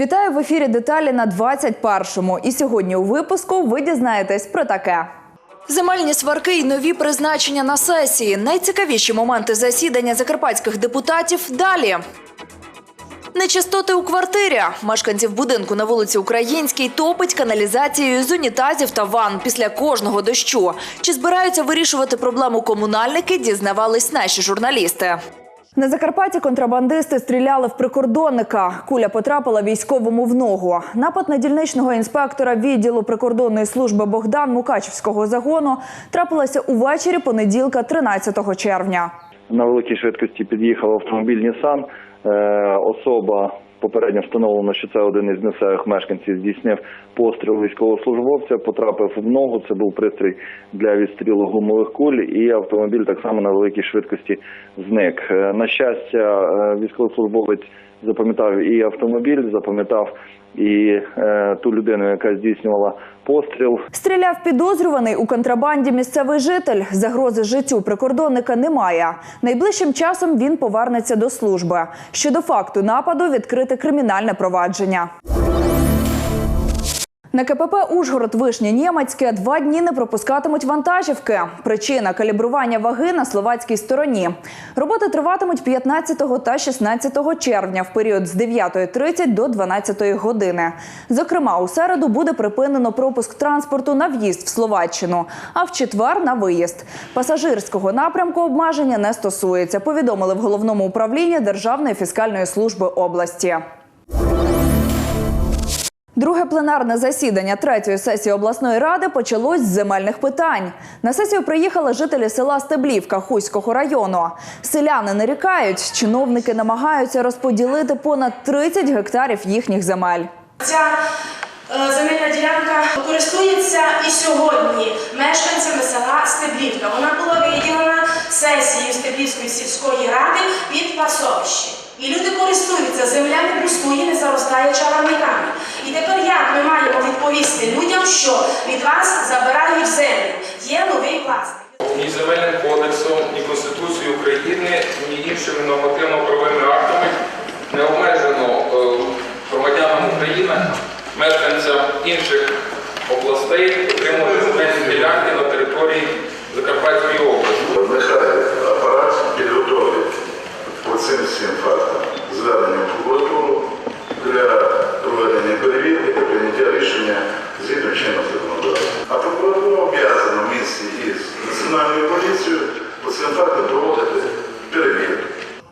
Вітаю в ефірі деталі на 21-му. І сьогодні у випуску ви дізнаєтесь про таке. Земельні сварки і нові призначення на сесії. Найцікавіші моменти засідання закарпатських депутатів далі. Нечистоти у квартирі. Мешканців будинку на вулиці Українській топить каналізацією з унітазів та ванн після кожного дощу. Чи збираються вирішувати проблему комунальники, дізнавались наші журналісти. На Закарпатті контрабандисти стріляли в прикордонника. Куля потрапила військовому в ногу. Напад на дільничного інспектора відділу прикордонної служби Богдан Мукачівського загону трапилася увечері понеділка, 13 червня. На великій швидкості під'їхав автомобіль Нісан. Особа попередньо встановлено, що це один із місцевих мешканців здійснив постріл військовослужбовця, потрапив в ногу. Це був пристрій для відстрілу гумових куль, і автомобіль так само на великій швидкості зник. Е, На щастя, е, військовослужбовець запам'ятав і автомобіль, запам'ятав і е, ту людину, яка здійснювала постріл. Стріляв підозрюваний у контрабанді місцевий житель. Загрози життю прикордонника немає. Найближчим часом він повернеться до служби. Щодо факту нападу відкрите кримінальне провадження. На КПП Ужгород Вишня Німецьке два дні не пропускатимуть вантажівки. Причина калібрування ваги на словацькій стороні. Роботи триватимуть 15 та 16 червня в період з 9.30 до 12 години. Зокрема, у середу буде припинено пропуск транспорту на в'їзд в Словаччину, а в четвер на виїзд. Пасажирського напрямку обмеження не стосується. Повідомили в головному управлінні Державної фіскальної служби області. Друге пленарне засідання третьої сесії обласної ради почалось з земельних питань. На сесію приїхали жителі села Стеблівка Хуського району. Селяни нарікають, чиновники намагаються розподілити понад 30 гектарів їхніх земель. Ця е, земельна ділянка користується і сьогодні мешканцями села Стеблівка. Вона була виділена сесією Стеблівської сільської ради під пасовище. І люди користуються, земля не пустує, не заростає чагарниками. І тепер як ми маємо відповісти людям, що від вас забирають землю? Є новий власник. ні земельним кодексом, ні Конституцією України, ні іншими нормативно-правовими актами не обмежено е, громадянам України, мешканцям інших областей отримувати земельні ділянки на території Закарпатської області. Нехай апарат підготовить по цим всім фактам звернення в прокуратуру для проведення перевірки та прийняття рішення згідно чинного законодавства. А прокуратура обов'язана в місті із національною поліцією по цим фактам проводити перевірку.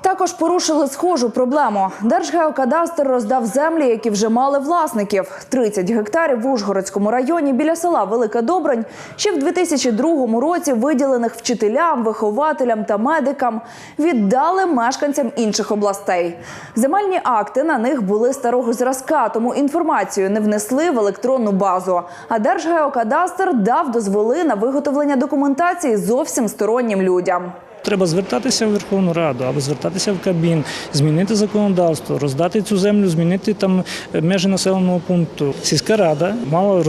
Також порушили схожу проблему. Держгеокадастр роздав землі, які вже мали власників. 30 гектарів в Ужгородському районі біля села Велика Добрань ще в 2002 році виділених вчителям, вихователям та медикам віддали мешканцям інших областей. Земельні акти на них були старого зразка, тому інформацію не внесли в електронну базу. А Держгеокадастр дав дозволи на виготовлення документації зовсім стороннім людям. Треба звертатися в Верховну Раду або звертатися в Кабмін, змінити законодавство, роздати цю землю, змінити там межі населеного пункту. Сільська рада мала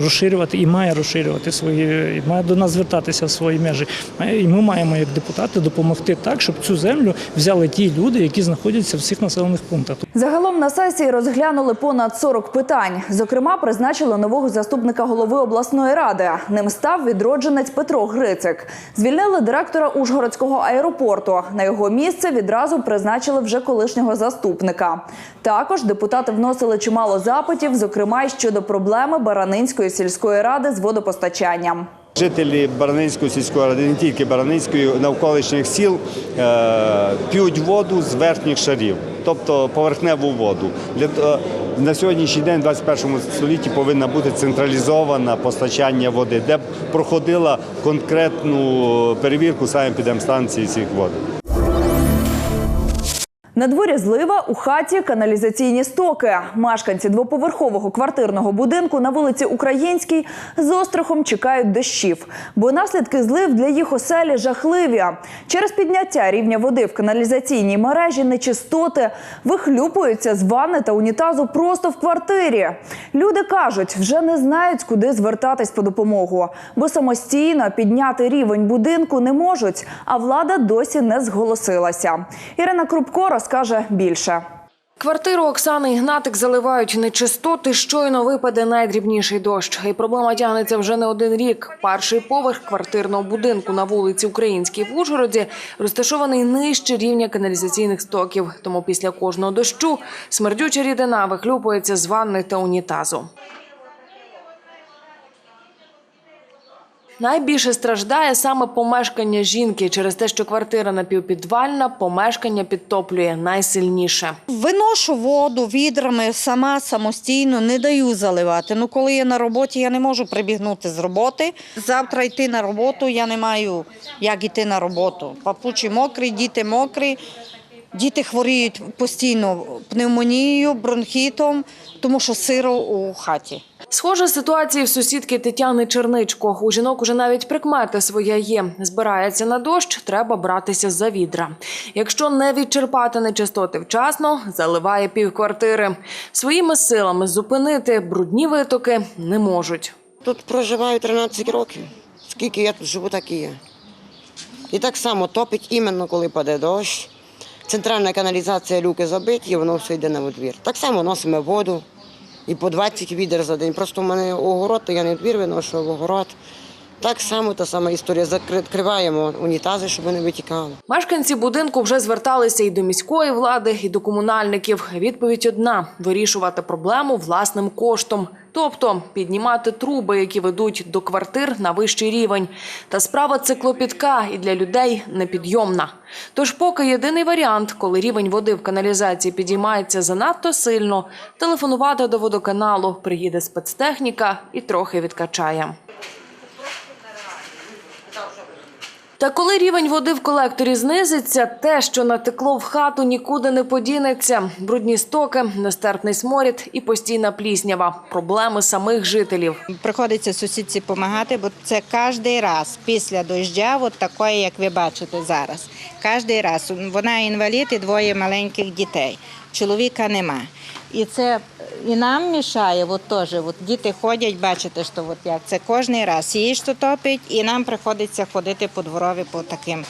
розширювати і має розширювати свої, і має до нас звертатися в свої межі. І ми маємо як депутати допомогти так, щоб цю землю взяли ті люди, які знаходяться в цих населених пунктах. Загалом на сесії розглянули понад 40 питань. Зокрема, призначили нового заступника голови обласної ради. Ним став відродженець Петро Грицик. Звільнили директора Ужгородського аеропорту. На його місце відразу призначили вже колишнього заступника. Також депутати вносили чимало запитів, зокрема й щодо проблеми Баранинської сільської ради з водопостачанням. Жителі Баранинської сільської ради, не тільки Баранинської, навколишніх сіл е, п'ють воду з верхніх шарів, тобто поверхневу воду. На сьогоднішній день, в 21 столітті, повинна бути централізоване постачання води, де б проходила конкретну перевірку саме підемстанції цих вод. На дворі злива у хаті каналізаційні стоки. Мешканці двоповерхового квартирного будинку на вулиці Українській з острахом чекають дощів, бо наслідки злив для їх оселі жахливі. Через підняття рівня води в каналізаційній мережі нечистоти вихлюпуються з ванни та унітазу просто в квартирі. Люди кажуть, вже не знають, куди звертатись по допомогу, бо самостійно підняти рівень будинку не можуть, а влада досі не зголосилася. Ірина Крупко розкаже більше. Квартиру Оксани Ігнатик заливають нечистоти, щойно випаде найдрібніший дощ. І проблема тягнеться вже не один рік. Перший поверх квартирного будинку на вулиці Українській в Ужгороді розташований нижче рівня каналізаційних стоків. Тому після кожного дощу смердюча рідина вихлюпується з ванни та унітазу. Найбільше страждає саме помешкання жінки через те, що квартира напівпідвальна, помешкання підтоплює найсильніше. Виношу воду відрами сама самостійно, не даю заливати. Ну, коли я на роботі, я не можу прибігнути з роботи. Завтра йти на роботу, я не маю як йти на роботу. Папучі мокрі, діти мокрі. Діти хворіють постійно пневмонією, бронхітом, тому що сиро у хаті. Схожа ситуація в сусідки Тетяни Черничко. У жінок уже навіть прикмети своя є. Збирається на дощ, треба братися за відра. Якщо не відчерпати нечистоти вчасно, заливає півквартири. Своїми силами зупинити брудні витоки не можуть. Тут проживаю 13 років. Скільки я тут живу, так і є. І так само топить іменно, коли паде дощ. Центральна каналізація люки забиті, воно все йде на двір. Так само носимо воду і по 20 відер за день. Просто в мене огород, то я не двір виношу, в огород. Так само та сама історія. Закриваємо унітази, щоб вони витікали. Мешканці будинку вже зверталися і до міської влади, і до комунальників. Відповідь одна: вирішувати проблему власним коштом, тобто піднімати труби, які ведуть до квартир на вищий рівень. Та справа це клопітка і для людей непідйомна. Тож, поки єдиний варіант, коли рівень води в каналізації підіймається занадто сильно, телефонувати до водоканалу, приїде спецтехніка і трохи відкачає. Та коли рівень води в колекторі знизиться, те, що натекло в хату, нікуди не подінеться. Брудні стоки, нестерпний сморід і постійна пліснява. Проблеми самих жителів. Приходиться сусідці допомагати, бо це кожен раз після дождя, от такої, як ви бачите зараз. Кожен раз. Вона інвалід і двоє маленьких дітей. Чоловіка нема. І це і нам мішає, от теж, от діти ходять, бачите, що от як це кожен раз. Її що топить, і нам приходиться ходити по дворові по таким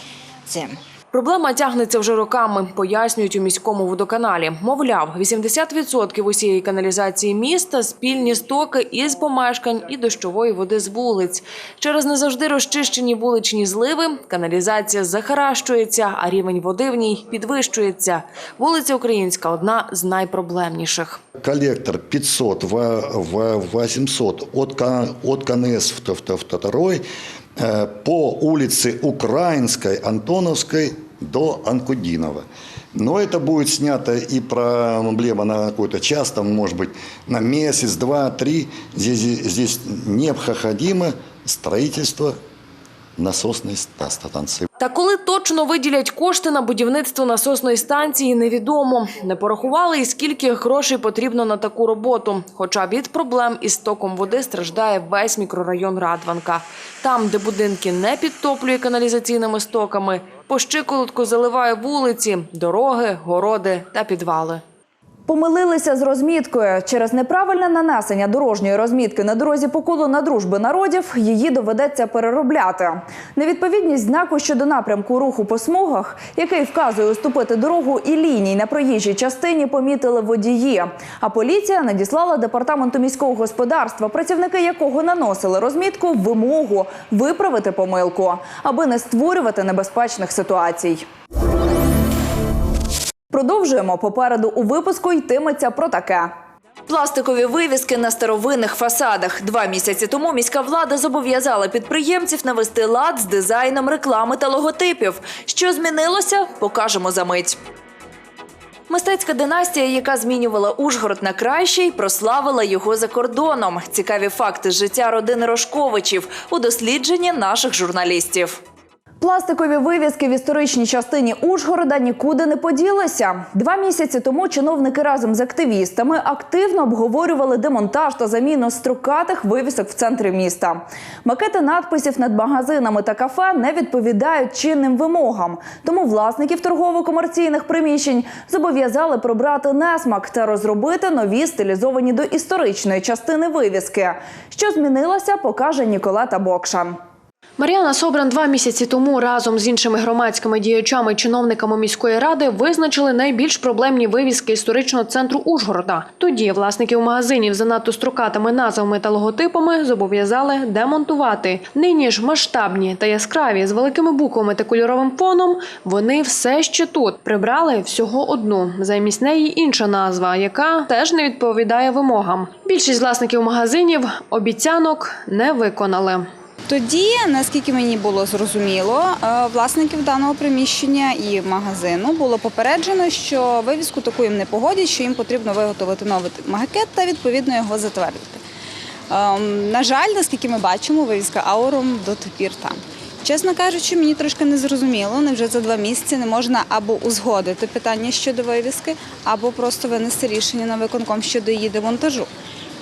цим. Проблема тягнеться вже роками, пояснюють у міському водоканалі. Мовляв, 80% усієї каналізації міста спільні стоки із помешкань і дощової води з вулиць. Через не завжди розчищені вуличні зливи каналізація захаращується, а рівень води в ній підвищується. Вулиця Українська одна з найпроблемніших. коллектор 500, в- в- 800 от, от КНС в- второй э, по улице Украинской, Антоновской до Анкудинова. Но это будет снято и проблема на какой-то час, там, может быть, на месяц, два, три. Здесь, здесь необходимо строительство насосной ста- станции. Та коли точно виділять кошти на будівництво насосної станції, невідомо. Не порахували і скільки грошей потрібно на таку роботу. Хоча від проблем із стоком води страждає весь мікрорайон Радванка. Там, де будинки не підтоплює каналізаційними стоками, по щиколотку заливає вулиці, дороги, городи та підвали. Помилилися з розміткою. Через неправильне нанесення дорожньої розмітки на дорозі по колу на дружби народів її доведеться переробляти. Невідповідність знаку щодо напрямку руху по смугах, який вказує уступити дорогу і ліній на проїжджій частині, помітили водії. А поліція надіслала департаменту міського господарства, працівники якого наносили розмітку вимогу виправити помилку, аби не створювати небезпечних ситуацій. Продовжуємо попереду у випуску йтиметься про таке. Пластикові вивіски на старовинних фасадах. Два місяці тому міська влада зобов'язала підприємців навести лад з дизайном реклами та логотипів. Що змінилося, покажемо за мить. Мистецька династія, яка змінювала Ужгород на кращий, прославила його за кордоном. Цікаві факти життя родини Рожковичів у дослідженні наших журналістів. Пластикові вивіски в історичній частині Ужгорода нікуди не поділися. Два місяці тому чиновники разом з активістами активно обговорювали демонтаж та заміну строкатих вивісок в центрі міста. Макети надписів над магазинами та кафе не відповідають чинним вимогам. Тому власників торгово-комерційних приміщень зобов'язали прибрати несмак та розробити нові стилізовані до історичної частини вивіски. Що змінилося, покаже Ніколета Бокшан. Мар'яна Собран два місяці тому разом з іншими громадськими діячами чиновниками міської ради визначили найбільш проблемні вивіски історичного центру Ужгорода. Тоді власників магазинів за надто строкатими назвами та логотипами зобов'язали демонтувати. Нині ж масштабні та яскраві з великими буквами та кольоровим фоном. Вони все ще тут прибрали всього одну. Замість неї інша назва, яка теж не відповідає вимогам. Більшість власників магазинів обіцянок не виконали. Тоді, наскільки мені було зрозуміло, е, власників даного приміщення і магазину було попереджено, що вивіску таку їм не погодять, що їм потрібно виготовити новий макет та відповідно його затвердити. Ем, На жаль, наскільки ми бачимо, вивіска аурум до там. Чесно кажучи, мені трошки не зрозуміло. Невже за два місяці не можна або узгодити питання щодо вивіски, або просто винести рішення на виконком щодо її демонтажу.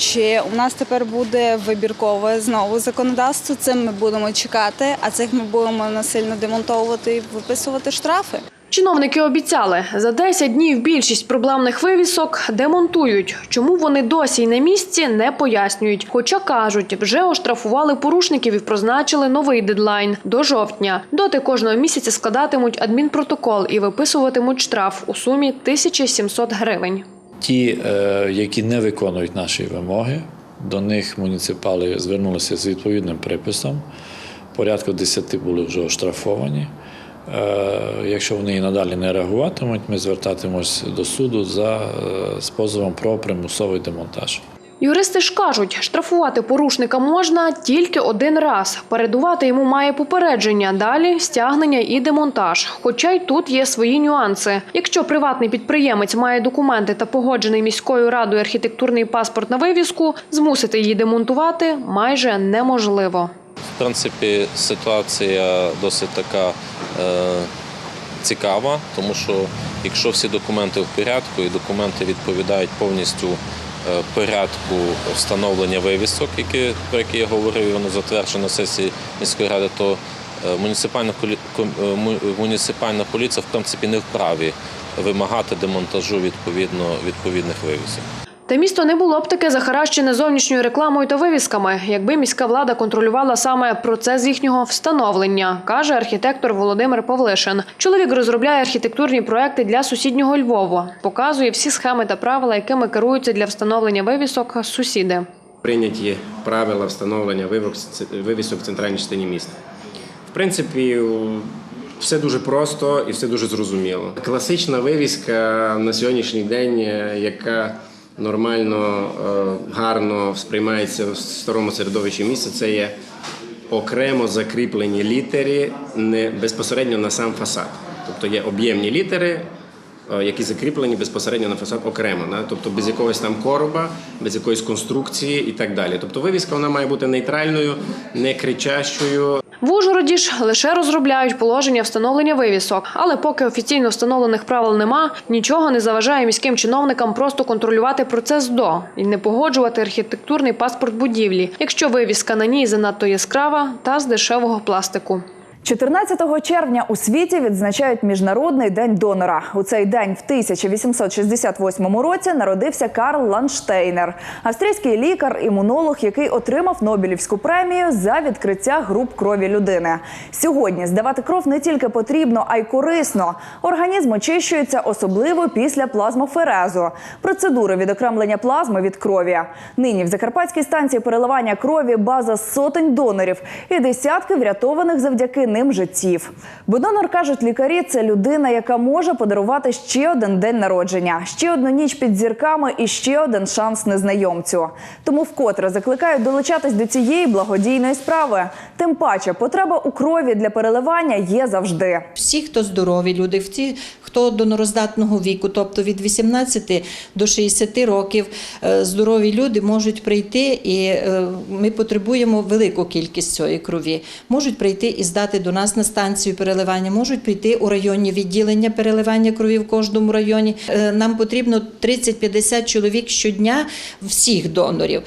Чи у нас тепер буде вибіркове знову законодавство? Цим ми будемо чекати, а цих ми будемо насильно демонтовувати і виписувати штрафи. Чиновники обіцяли, за 10 днів більшість проблемних вивісок демонтують. Чому вони досі й на місці, не пояснюють. Хоча кажуть, вже оштрафували порушників і призначили новий дедлайн до жовтня. Доти кожного місяця складатимуть адмінпротокол і виписуватимуть штраф у сумі 1700 гривень. Ті, е, які не виконують наші вимоги, до них муніципали звернулися з відповідним приписом. Порядку 10 були вже оштрафовані. Е, Якщо вони і надалі не реагуватимуть, ми звертатимось до суду за, е, з позовом про примусовий демонтаж. Юристи ж кажуть, штрафувати порушника можна тільки один раз. Передувати йому має попередження, далі стягнення і демонтаж. Хоча й тут є свої нюанси. Якщо приватний підприємець має документи та погоджений міською радою архітектурний паспорт на вивіску, змусити її демонтувати майже неможливо. В принципі, ситуація досить така е, цікава, тому що якщо всі документи в порядку і документи відповідають повністю порядку встановлення вивісок, які, про які я говорив, воно затверджено на сесії міської ради, то е, муніципальна, е, му- муніципальна поліція в принципі не вправі вимагати демонтажу відповідно відповідних вивісок. Та місто не було б таке захаращене зовнішньою рекламою та вивісками, якби міська влада контролювала саме процес їхнього встановлення, каже архітектор Володимир Павлишин. Чоловік розробляє архітектурні проекти для сусіднього Львова, показує всі схеми та правила, якими керуються для встановлення вивісок сусіди. прийняті правила встановлення вивісок в центральній частині міста. В принципі, все дуже просто і все дуже зрозуміло. Класична вивіска на сьогоднішній день, е, яка нормально, е, гарно сприймається в старому середовищі міста, це є окремо закріплені літери не безпосередньо на сам фасад. Тобто є об'ємні літери, е, які закріплені безпосередньо на фасад окремо, да? тобто без якогось там короба, без якоїсь конструкції і так далі. Тобто вивіска вона має бути нейтральною, не кричащою, В Ужгороді ж лише розробляють положення встановлення вивісок, але поки офіційно встановлених правил нема, нічого не заважає міським чиновникам просто контролювати процес до і не погоджувати архітектурний паспорт будівлі, якщо вивіска на ній занадто яскрава та з дешевого пластику. 14 червня у світі відзначають Міжнародний день донора. У цей день в 1868 році народився Карл Ланштейнер, австрійський лікар-імунолог, який отримав Нобелівську премію за відкриття груп крові людини. Сьогодні здавати кров не тільки потрібно, а й корисно. Організм очищується особливо після плазмоферезу, процедури відокремлення плазми від крові. Нині в Закарпатській станції переливання крові база сотень донорів і десятки врятованих завдяки ним життів. Бо донор кажуть лікарі, це людина, яка може подарувати ще один день народження, ще одну ніч під зірками і ще один шанс незнайомцю. Тому вкотре закликають долучатись до цієї благодійної справи. Тим паче, потреба у крові для переливання є завжди. Всі, хто здорові люди, всі, хто донороздатного віку, тобто від 18 до 60 років, е, здорові люди можуть прийти, і е, ми потребуємо велику кількість цієї крові. Можуть прийти і здати до нас на станцію переливання, можуть прийти у районні відділення переливання крові в кожному районі. Е, Нам потрібно 30-50 чоловік щодня всіх донорів.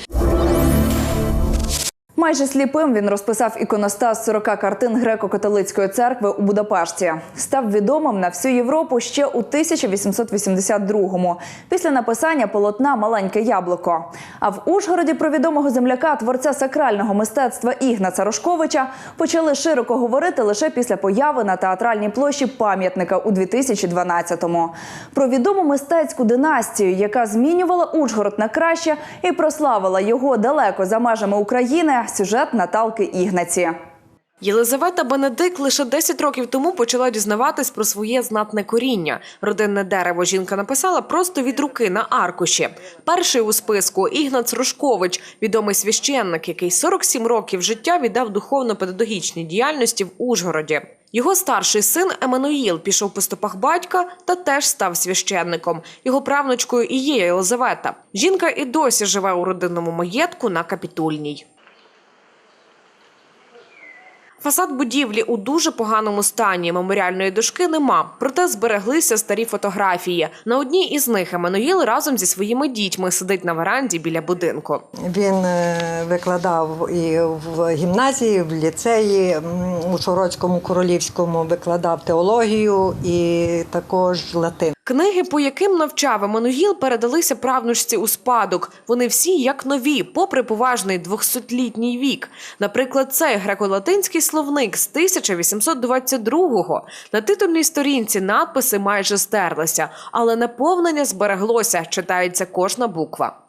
Майже сліпим він розписав іконостас 40 картин греко-католицької церкви у Будапешті. Став відомим на всю Європу ще у 1882-му, після написання полотна Маленьке яблуко. А в Ужгороді про відомого земляка, творця сакрального мистецтва Ігнаца Рожковича, почали широко говорити лише після появи на театральній площі пам'ятника у 2012-му. Про відому мистецьку династію, яка змінювала Ужгород на краще і прославила його далеко за межами України. Сюжет Наталки Ігнаці. Єлизавета Бенедикт лише 10 років тому почала дізнаватись про своє знатне коріння. Родинне дерево жінка написала просто від руки на аркуші. Перший у списку Ігнац Рожкович, відомий священник, який 47 років життя віддав духовно-педагогічній діяльності в Ужгороді. Його старший син Еммануїл пішов по стопах батька та теж став священником. Його правнучкою і є Єлизавета. Жінка і досі живе у родинному маєтку на Капітульній. Фасад будівлі у дуже поганому стані. Меморіальної дошки нема, проте збереглися старі фотографії. На одній із них Еммануїл разом зі своїми дітьми сидить на веранді біля будинку. Він е, викладав і в гімназії, в ліцеї, у Сорочському королівському викладав теологію і також латин. Книги, по яким навчав Еммануїл, передалися правнучці у спадок. Вони всі як нові, попри поважний 200-літній вік. Наприклад, цей греко-латинський словник з 1822-го. На титульній сторінці надписи майже стерлися, але наповнення збереглося, читається кожна буква.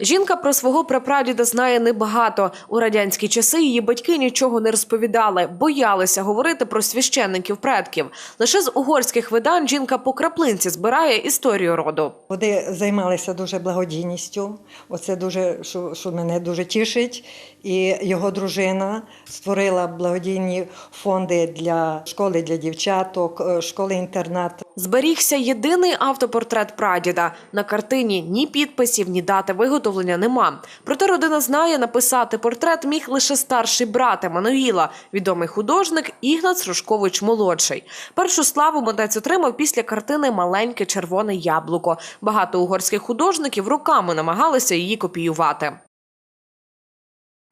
Жінка про свого прапрадіда знає небагато. У радянські часи її батьки нічого не розповідали, боялися говорити про священників предків. Лише з угорських видань жінка по краплинці збирає історію роду. Вони займалися дуже благодійністю. Оце дуже що, що мене дуже тішить. І його дружина створила благодійні фонди для школи для дівчаток, е, школи-інтернат. Зберігся єдиний автопортрет прадіда. На картині ні підписів, ні дати виготовлення нема. Проте родина знає, написати портрет міг лише старший брат Еммануїла, відомий художник Ігнац Рожкович молодший. Першу славу митець отримав після картини Маленьке червоне яблуко. Багато угорських художників роками намагалися її копіювати.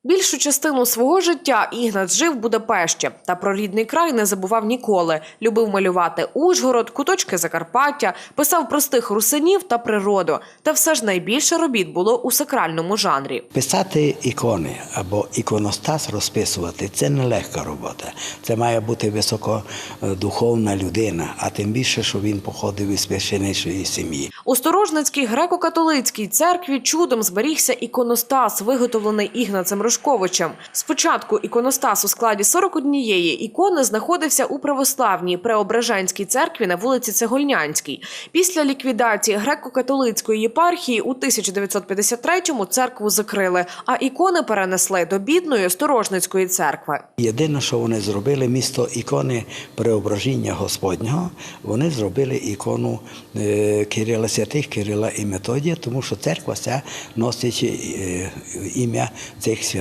Більшу частину свого життя Ігнац жив в Будапешті та про рідний край не забував ніколи. Любив малювати Ужгород, куточки Закарпаття, писав простих русинів та природу. Та все ж найбільше робіт було у сакральному жанрі. Писати ікони або іконостас розписувати це не легка робота. Це має бути високодуховна людина, а тим більше, що він походив із священичої сім'ї. У Сторожницькій греко-католицькій церкві чудом зберігся іконостас, виготовлений Ігнацем Рожковичем. Спочатку іконостас у складі 41 ікони знаходився у православній Преображенській церкві на вулиці Цегольнянській. Після ліквідації греко-католицької єпархії у 1953-му церкву закрили, а ікони перенесли до бідної Сторожницької церкви. Єдине, що вони зробили, місто ікони преображення Господнього, вони зробили ікону е, Кирила Святих, Кирила і Методія, тому що церква ця носить е, ім'я цих святих.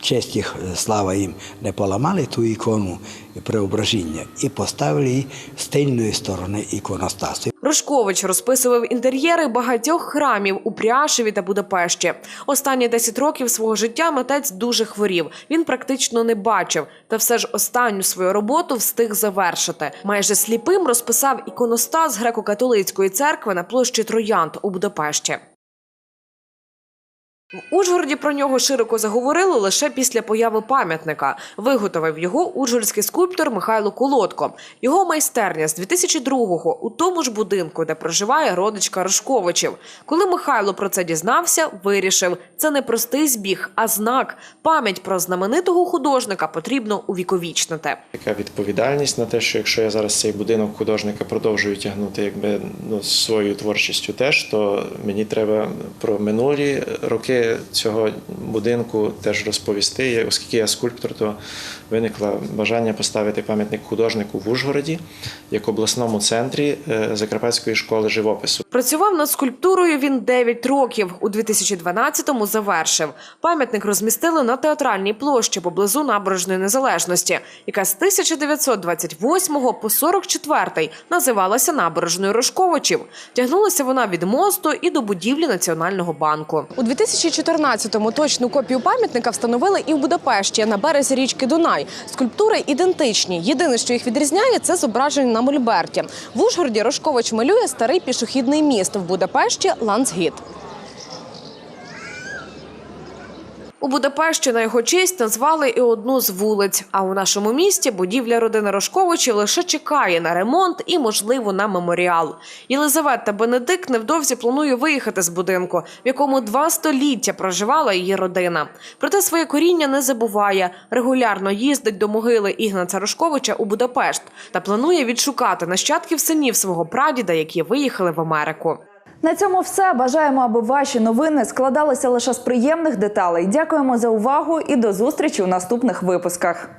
Честь їх, е, слава їм, не поламали ту ікону преображення і поставили її з тильної сторони іконостасу. Рожкович розписував інтер'єри багатьох храмів у Пряшеві та Будапешті. Останні 10 років свого життя митець дуже хворів. Він практично не бачив, та все ж останню свою роботу встиг завершити. Майже сліпим розписав іконостас греко-католицької церкви на площі Троянд у Будапешті. В Ужгороді про нього широко заговорили лише після появи пам'ятника. Виготовив його ужгородський скульптор Михайло Колодко. Його майстерня з 2002-го у тому ж будинку, де проживає родичка Рожковичів. Коли Михайло про це дізнався, вирішив – це не простий збіг, а знак. Пам'ять про знаменитого художника потрібно увіковічнити. Така відповідальність на те, що якщо я зараз цей будинок художника продовжую тягнути якби ну, своєю творчістю теж, то мені треба про минулі роки цього будинку теж розповісти. Оскільки я скульптор, то виникло бажання поставити пам'ятник художнику в Ужгороді як обласному центрі е, Закарпатської школи живопису. Працював над скульптурою він 9 років. У 2012-му завершив. Пам'ятник розмістили на театральній площі поблизу набережної незалежності, яка з 1928 по 44 називалася набережною Рожковичів. Тягнулася вона від мосту і до будівлі Національного банку. У 2004 2014-му точну копію пам'ятника встановили і в Будапешті на березі річки Дунай. Скульптури ідентичні. Єдине, що їх відрізняє, це зображення на мольберті. В Ужгороді Рожкович малює старий пішохідний міст. В Будапешті Лансгіт. У Будапешті на його честь назвали і одну з вулиць. А у нашому місті будівля родини Рожковичів лише чекає на ремонт і, можливо, на меморіал. Єлизавета Бенедикт невдовзі планує виїхати з будинку, в якому два століття проживала її родина. Проте своє коріння не забуває. Регулярно їздить до могили Ігнаця Рожковича у Будапешт та планує відшукати нащадків синів свого прадіда, які виїхали в Америку. На цьому все. Бажаємо, аби ваші новини складалися лише з приємних деталей. Дякуємо за увагу і до зустрічі у наступних випусках.